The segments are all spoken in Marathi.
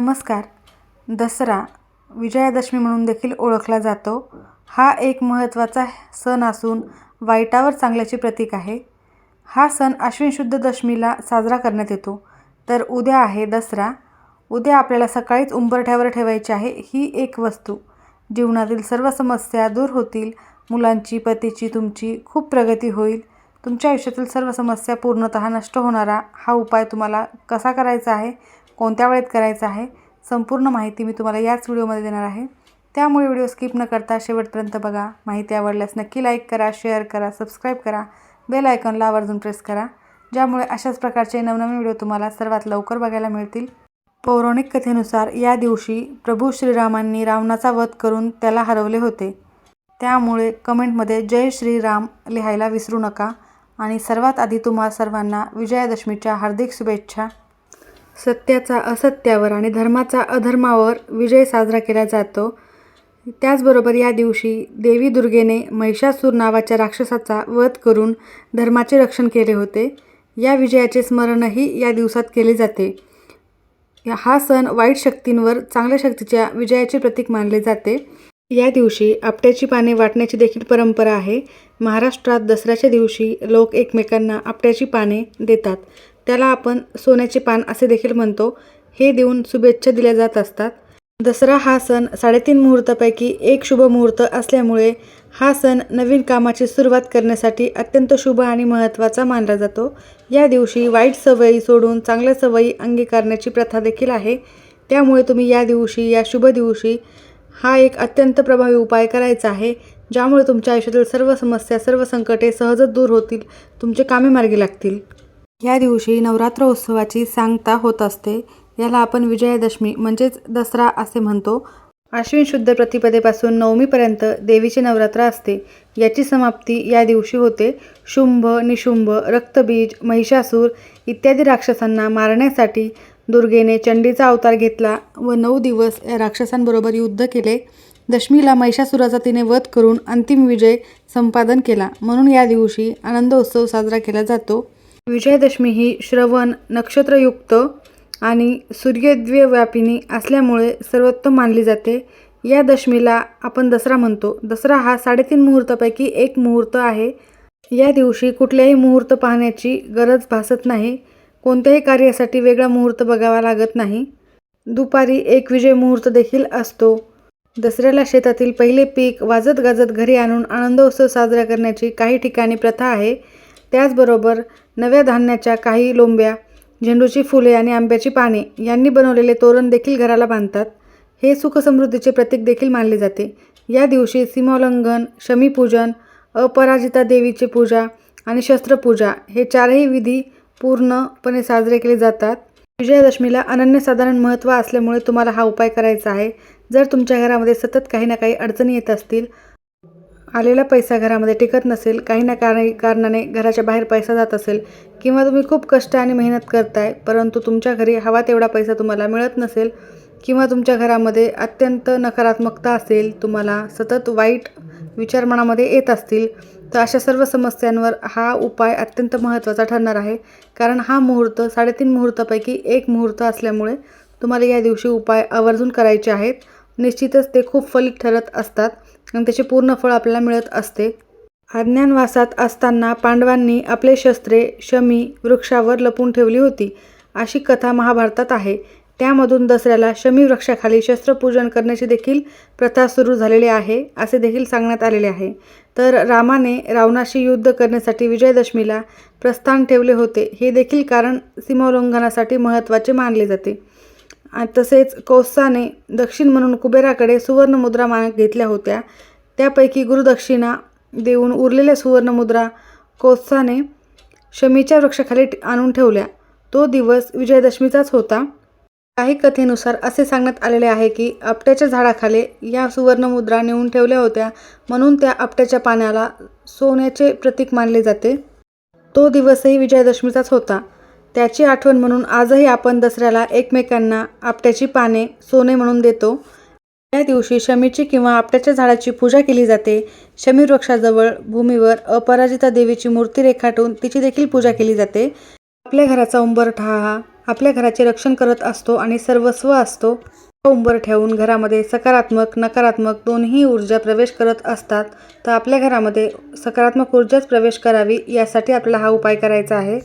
नमस्कार. दसरा विजयादशमी म्हणून देखील ओळखला जातो. हा एक महत्त्वाचा सण असून वाईटावर चांगल्याचे प्रतीक आहे. हा सण अश्विन शुद्ध दशमीला साजरा करण्यात येतो. तर उद्या आहे दसरा. उद्या आपल्याला सकाळीच उंबरठ्यावर ठेवायची आहे ही एक वस्तू. जीवनातील सर्व समस्या दूर होतील. मुलांची पतीची तुमची खूप प्रगती होईल. तुमच्या आयुष्यातील सर्व समस्या पूर्णतः नष्ट होणारा हा उपाय तुम्हाला कसा करायचा आहे? कोणत्या वेळेत करायचं आहे संपूर्ण माहिती मी तुम्हाला याच व्हिडिओमध्ये देणार आहे. त्यामुळे व्हिडिओ स्किप न करता शेवटपर्यंत बघा. माहिती आवडल्यास नक्की लाईक करा शेअर करा सबस्क्राईब करा. बेल आयकॉनला आवर्जून प्रेस करा. ज्यामुळे अशाच प्रकारचे नवनवीन व्हिडिओ तुम्हाला सर्वात लवकर बघायला मिळतील. पौराणिक कथेनुसार या दिवशी प्रभू श्रीरामांनी रावणाचा वध करून त्याला हरवले होते. त्यामुळे कमेंटमध्ये जय श्रीराम लिहायला विसरू नका. आणि सर्वात आधी तुम्हा सर्वांना विजयादशमीच्या हार्दिक शुभेच्छा. सत्याचा असत्यावर आणि धर्माचा अधर्मावर विजय साजरा केला जातो. त्याचबरोबर या दिवशी देवी दुर्गेने महिषासूर नावाच्या राक्षसाचा वध करून धर्माचे रक्षण केले होते. या विजयाचे स्मरणही या दिवसात केले जाते. हा सण वाईट शक्तींवर चांगल्या शक्तीच्या विजयाचे प्रतीक मानले जाते. या दिवशी आपट्याची पाने वाटण्याची देखील परंपरा आहे. महाराष्ट्रात दसऱ्याच्या दिवशी लोक एकमेकांना आपट्याची पाने देतात. त्याला आपण सोन्याचे पान असे देखील म्हणतो. हे देऊन शुभेच्छा दिल्या जात असतात. दसरा हा सण साडेतीन मुहूर्तापैकी एक शुभ मुहूर्त असल्यामुळे हा सण नवीन कामाची सुरुवात करण्यासाठी अत्यंत शुभ आणि महत्त्वाचा मानला जातो. या दिवशी वाईट सवयी सोडून चांगल्या सवयी अंगीकारण्याची प्रथा देखील आहे. त्यामुळे तुम्ही या दिवशी या शुभ दिवशी हा एक अत्यंत प्रभावी उपाय करायचा आहे ज्यामुळे तुमच्या आयुष्यातील सर्व समस्या सर्व संकटे सहजच दूर होतील तुमचे कामे मार्गी लागतील. या दिवशी नवरात्र उत्सवाची सांगता होत असते. याला आपण विजयादशमी म्हणजेच दसरा असे म्हणतो. आश्विन शुद्ध प्रतिपदेपासून नवमीपर्यंत देवीचे नवरात्र असते. याची समाप्ती या दिवशी होते. शुंभ निशुंभ रक्तबीज महिषासूर इत्यादी राक्षसांना मारण्यासाठी दुर्गेने चंडीचा अवतार घेतला व नऊ दिवस या राक्षसांबरोबर युद्ध केले. दशमीला महिषासुराचा तिने वध करून अंतिम विजय संपादन केला. म्हणून या दिवशी आनंद उत्सव साजरा केला जातो. विजयादशमी ही श्रवण नक्षत्रयुक्त आणि सूर्यद्वव्यापिनी असल्यामुळे सर्वोत्तम मानली जाते. या दशमीला आपण दसरा म्हणतो. दसरा हा साडेतीन मुहूर्तापैकी एक मुहूर्त आहे. या दिवशी कुठल्याही मुहूर्त पाहण्याची गरज भासत नाही. कोणत्याही कार्यासाठी वेगळा मुहूर्त बघावा लागत नाही. दुपारी एक विजय मुहूर्त देखील असतो. दसऱ्याला शेतातील पहिले पीक वाजत गाजत घरी आणून आनंदोत्सव साजरा करण्याची काही ठिकाणी प्रथा आहे. त्याचबरोबर नव्या धान्याच्या काही लोंब्या झेंडूची फुले आणि आंब्याची पाने यांनी बनवलेले तोरण देखील घराला बांधतात. हे सुखसमृद्धीचे प्रतीक देखील मानले जाते. या दिवशी सीमोल्लंघन शमीपूजन अपराजिता देवीची पूजा आणि शस्त्रपूजा हे चारही विधी पूर्णपणे साजरे केले जातात. विजयादशमीला अनन्यसाधारण महत्त्व असल्यामुळे तुम्हाला हा उपाय करायचा आहे. जर तुमच्या घरामध्ये सतत काही ना काही अडचणी येत असतील आलेला पैसा घरामध्ये टिकत नसेल काही ना काही कारणाने घराच्या बाहेर पैसा जात असेल किंवा तुम्ही खूप कष्ट आणि मेहनत करताय परंतु तुमच्या घरी हवा तेवढा पैसा तुम्हाला मिळत नसेल किंवा तुमच्या घरामध्ये अत्यंत नकारात्मकता असेल तुम्हाला सतत वाईट विचार मनामध्ये येत असतील तर अशा सर्व समस्यांवर हा उपाय अत्यंत महत्त्वाचा ठरणार आहे. कारण हा मुहूर्त साडेतीन मुहूर्तापैकी एक मुहूर्त असल्यामुळे तुम्हाला या दिवशी उपाय आवर्जून करायचे आहेत. निश्चितच ते खूप फलित ठरत असतात. आणि त्याचे पूर्ण फळ आपल्याला मिळत असते. अज्ञानवासात असताना पांडवांनी आपले शस्त्रे शमी वृक्षावर लपून ठेवली होती. अशी कथा महाभारतात आहे. त्यामधून दसऱ्याला शमी वृक्षाखाली शस्त्रपूजन करण्याची देखील प्रथा सुरू झालेली आहे असे देखील सांगण्यात आलेले आहे. तर रामाने रावणाशी युद्ध करण्यासाठी विजयदशमीला प्रस्थान ठेवले होते. हे देखील कारण सीमोल्लंघनासाठी महत्त्वाचे मानले जाते. तसेच कौसाने दक्षिण म्हणून कुबेराकडे सुवर्णमुद्रा मा घेतल्या होत्या. त्यापैकी गुरुदक्षिणा देऊन उरलेल्या सुवर्णमुद्रा कौत्साने शमीच्या वृक्षाखाली आणून ठेवल्या. तो दिवस विजयदशमीचाच होता. काही कथेनुसार असे सांगण्यात आलेले आहे की आपट्याच्या झाडाखाली या सुवर्णमुद्रा नेऊन ठेवल्या होत्या म्हणून त्या आपट्याच्या पाण्याला सोन्याचे प्रतीक मानले जाते. तो दिवसही विजयादशमीचाच होता. त्याची आठवण म्हणून आजही आपण दसऱ्याला एकमेकांना आपट्याची पाने सोने म्हणून देतो. या दिवशी शमीची किंवा आपट्याच्या झाडाची पूजा केली जाते. शमी वृक्षाजवळ भूमीवर अपराजिता देवीची मूर्ती रेखाटून तिची देखील पूजा केली जाते. आपल्या घराचा उंबरठा हा आपल्या घराचे रक्षण करत असतो आणि सर्वस्व असतो. तो ठेवून घरामध्ये सकारात्मक नकारात्मक दोन्ही ऊर्जा प्रवेश करत असतात. तर आपल्या घरामध्ये सकारात्मक ऊर्जाच प्रवेश करावी यासाठी आपला हा उपाय करायचा आहे.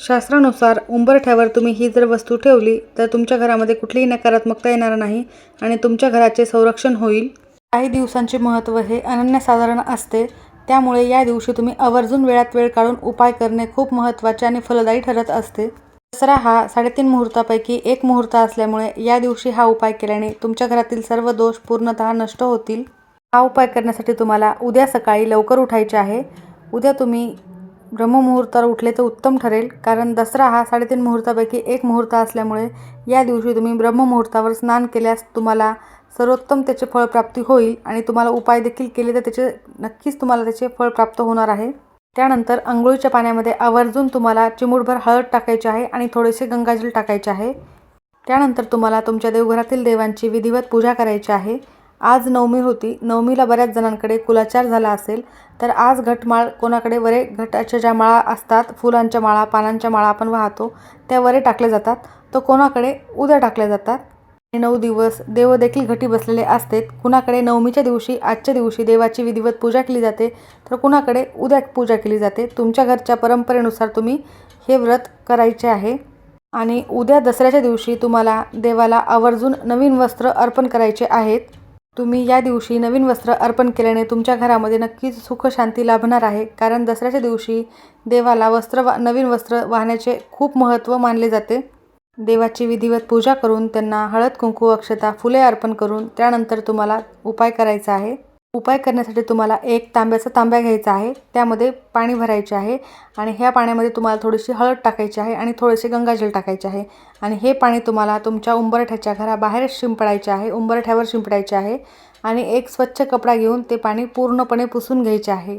शास्त्रानुसार उंबरठ्यावर तुम्ही ही जर वस्तू ठेवली तर तुमच्या घरामध्ये कुठलीही नकारात्मकता येणार नाही आणि तुमच्या घराचे संरक्षण होईल. काही दिवसांचे महत्त्व हे अनन्यसाधारण असते. त्यामुळे या दिवशी तुम्ही आवर्जून वेळात वेळ काढून उपाय करणे खूप महत्त्वाचे आणि फलदायी ठरत असते. दसरा हा साडेतीन मुहूर्तापैकी एक मुहूर्त असल्यामुळे या दिवशी हा उपाय केल्याने तुमच्या घरातील सर्व दोष पूर्णतः नष्ट होतील. हा उपाय करण्यासाठी तुम्हाला उद्या सकाळी लवकर उठायचे आहे. उद्या तुम्ही ब्रह्ममुहूर्तावर उठले तर उत्तम ठरेल कारण दसरा हा साडेतीन मुहूर्तापैकी एक मुहूर्त असल्यामुळे या दिवशी तुम्ही ब्रह्ममुहूर्तावर स्नान केल्यास तुम्हाला सर्वोत्तम त्याचे फळप्राप्ती होईल आणि तुम्हाला उपाय देखील केले तर त्याचे नक्कीच तुम्हाला त्याचे फळ प्राप्त होणार आहे. त्यानंतर आंघोळीच्या पाण्यामध्ये आवर्जून तुम्हाला चिमूटभर हळद टाकायची आहे आणि थोडेसे गंगाजल टाकायचे आहे. त्यानंतर तुम्हाला तुमच्या देवघरातील देवांची विधिवत पूजा करायची आहे. आज नवमी होती. नवमीला बऱ्याच जणांकडे कुलाचार झाला असेल तर आज घटमाळ कोणाकडे? वरे घटाच्या ज्या माळा असतात फुलांच्या माळा पानांच्या माळा आपण वाहतो त्या वरे टाकल्या जातात. तर कोणाकडे? उद्या टाकल्या जातात. आणि नऊ दिवस देव देखील घटी बसलेले असतात. कुणाकडे? नवमीच्या दिवशी आजच्या दिवशी देवाची विधिवत पूजा केली जाते तर कुणाकडे? उद्या पूजा केली जाते. तुमच्या घरच्या परंपरेनुसार तुम्ही हे व्रत करायचे आहे. आणि उद्या दसऱ्याच्या दिवशी तुम्हाला देवाला आवर्जून नवीन वस्त्र अर्पण करायचे आहेत. तुम्ही या दिवशी नवीन वस्त्र अर्पण केल्याने तुमच्या घरामध्ये नक्कीच सुख शांती लाभणार आहे. कारण दसऱ्याच्या दिवशी देवाला वस्त्र वा नवीन वस्त्र वाहण्याचे खूप महत्त्व मानले जाते. देवाची विधिवत पूजा करून त्यांना हळद कुंकू अक्षता फुले अर्पण करून त्यानंतर तुम्हाला उपाय करायचा आहे. उपाय करण्यासाठी तुम्हाला एक तांब्याचा तांब्या घ्यायचा आहे. त्यामध्ये पाणी भरायचे आहे आणि ह्या पाण्यामध्ये तुम्हाला थोडीशी हळद टाकायची आहे आणि थोडेसे गंगाजल टाकायचे आहे. आणि हे पाणी तुम्हाला तुमच्या उंबरठ्याच्या घराबाहेर शिंपडायचे आहे. उंबरठ्यावर शिंपडायचे आहे आणि एक स्वच्छ कपडा घेऊन ते पाणी पूर्णपणे पुसून घ्यायचे आहे.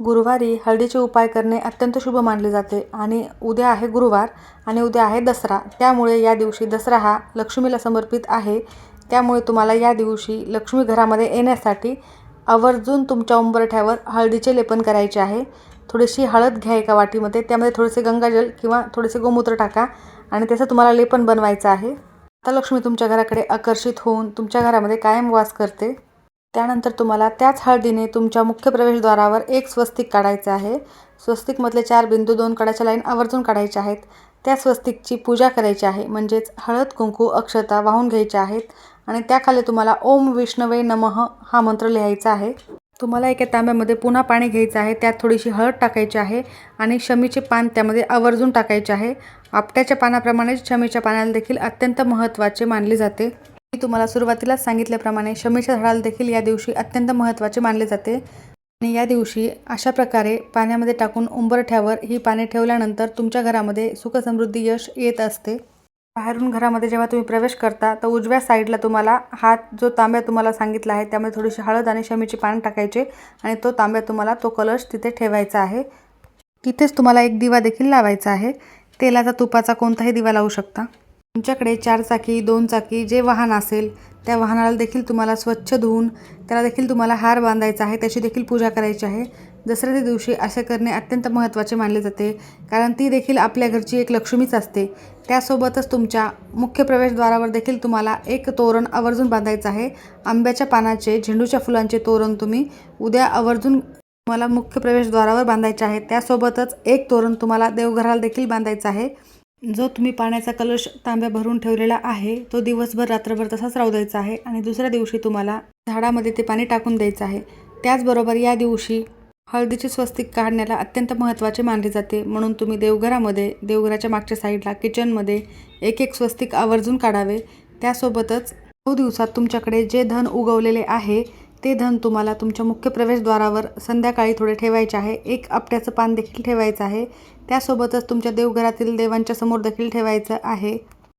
गुरुवारी हळदीचे उपाय करणे अत्यंत शुभ मानले जाते आणि उद्या आहे गुरुवार आणि उद्या आहे दसरा. त्यामुळे या दिवशी दसरा हा लक्ष्मीला समर्पित आहे. त्यामुळे तुम्हाला या दिवशी लक्ष्मी घरामध्ये येण्यासाठी आवर्जून तुमच्या उंबरठ्यावर हळदीचे लेपन करायचे आहे. थोडीशी हळद घ्या एका वाटीमध्ये. त्यामध्ये थोडेसे गंगाजल किंवा थोडेसे गोमूत्र टाका आणि त्याचं तुम्हाला लेपन बनवायचं आहे. आता लक्ष्मी तुमच्या घराकडे आकर्षित होऊन तुमच्या घरामध्ये कायम वास करते. त्यानंतर तुम्हाला त्याच हळदीने तुमच्या मुख्य प्रवेशद्वारावर एक स्वस्तिक काढायचं आहे. स्वस्तिकमधले चार बिंदू दोन कडाच्या लाईन आवर्जून काढायच्या आहेत. त्या स्वस्तिकची पूजा करायची आहे. म्हणजेच हळद कुंकू अक्षता वाहून घ्यायच्या आहेत. आणि त्याखाली तुम्हाला ओम विष्णवे नमः हा मंत्र लिहायचा आहे. तुम्हाला एका तांब्यामध्ये पुन्हा पाणी घ्यायचं आहे. त्यात थोडीशी हळद टाकायची आहे. आणि शमीचे पान त्यामध्ये आवर्जून टाकायचे आहे. आपट्याच्या पानाप्रमाणेच शमीच्या पानाला देखील अत्यंत महत्त्वाचे मानले जाते. मी तुम्हाला सुरुवातीलाच सांगितल्याप्रमाणे शमीच्या झाडाला देखील या दिवशी अत्यंत महत्त्वाचे मानले जाते. आणि या दिवशी अशा प्रकारे पाण्यामध्ये टाकून उंबरठ्यावर ही पाने ठेवल्यानंतर तुमच्या घरामध्ये सुखसमृद्धी यश येत असते. बाहेरून घरामध्ये जेव्हा तुम्ही प्रवेश करता तर उजव्या साईडला तुम्हाला हात जो तांब्या तुम्हाला सांगितला आहे त्यामध्ये थोडीशी हळद आणि शमीची पान टाकायचे आणि तो तांब्या तुम्हाला तो कलश तिथे ठेवायचा आहे. तिथेच तुम्हाला एक दिवा देखील लावायचा आहे. तेलाचा तुपाचा कोणताही दिवा लावू शकता. तुमच्याकडे चार चाकी दोन चाकी जे वाहन असेल त्या वाहनाला देखील तुम्हाला स्वच्छ धुवून त्याला देखील तुम्हाला हार बांधायचा आहे त्याची देखील पूजा करायची आहे. दसऱ्याच्या दिवशी असे करणे अत्यंत महत्त्वाचे मानले जाते कारण ती देखील आपल्या घरची एक लक्ष्मीच असते. त्यासोबतच तुमच्या मुख्य प्रवेशद्वारावर देखील तुम्हाला एक तोरण आवर्जून बांधायचं आहे. आंब्याच्या पानाचे झेंडूच्या फुलांचे तोरण तुम्ही उद्या आवर्जून तुम्हाला मुख्य प्रवेशद्वारावर बांधायचे आहे. त्यासोबतच एक तोरण तुम्हाला देवघराला देखील बांधायचं आहे. जो तुम्ही पाण्याचा कलश तांब्या भरून ठेवलेला आहे तो दिवसभर रात्रभर तसाच राहू द्यायचा आहे आणि दुसऱ्या दिवशी तुम्हाला झाडामध्ये ते पाणी टाकून द्यायचं आहे. त्याचबरोबर या दिवशी हळदीची स्वस्तिक काढण्याला अत्यंत महत्त्वाचे मानले जाते. म्हणून तुम्ही देवघरामध्ये देवघराच्या मागच्या साईडला किचनमध्ये एक एक स्वस्तिक आवर्जून काढावे. त्यासोबतच तो दिवसात तुमच्याकडे जे धन उगवलेले आहे ते धन तुम्हाला तुमच्या मुख्य प्रवेशद्वारावर संध्याकाळी थोडे ठेवायचे आहे. एक आपट्याचं पान देखील ठेवायचं आहे. त्यासोबतच तुमच्या देवघरातील देवांच्या समोर देखील ठेवायचं आहे.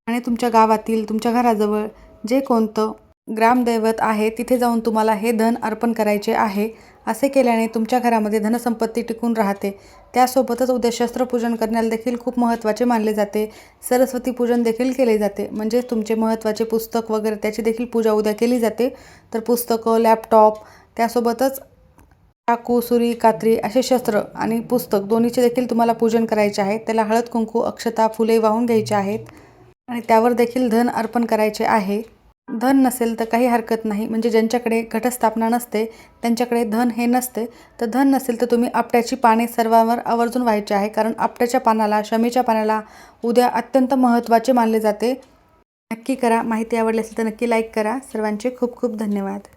आणि तुमच्या गावातील तुमच्या घराजवळ जे कोणतं ग्रामदैवत आहे तिथे जाऊन तुम्हाला हे धन अर्पण करायचे आहे असे केल्याने तुमच्या घरामध्ये धनसंपत्ती टिकून राहते. त्यासोबतच उद्या शस्त्रपूजन करण्याला देखील खूप महत्त्वाचे मानले जाते. सरस्वती पूजन देखील केले जाते. म्हणजेच तुमचे महत्त्वाचे पुस्तक वगैरे त्याची देखील पूजा उद्या केली जाते. तर पुस्तकं लॅपटॉप त्यासोबतच चाकू सुरी कात्री असे शस्त्र आणि पुस्तक दोन्हीचे देखील तुम्हाला पूजन करायचे आहे. त्याला हळद कुंकू अक्षता फुले वाहून घ्यायचे आहेत. आणि त्यावर देखील धन अर्पण करायचे आहे. धन नसेल तर काही हरकत नाही. म्हणजे ज्यांच्याकडे घटस्थापना नसते त्यांच्याकडे धन हे नसते. तर धन नसेल तर तुम्ही आपट्याची पाने सर्वांवर आवर्जून व्हायचे आहे. कारण आपट्याच्या पानाला शमीच्या पानाला उद्या अत्यंत महत्त्वाचे मानले जाते. नक्की करा. माहिती आवडली असेल तर नक्की लाईक करा. सर्वांचे खूप खूप धन्यवाद.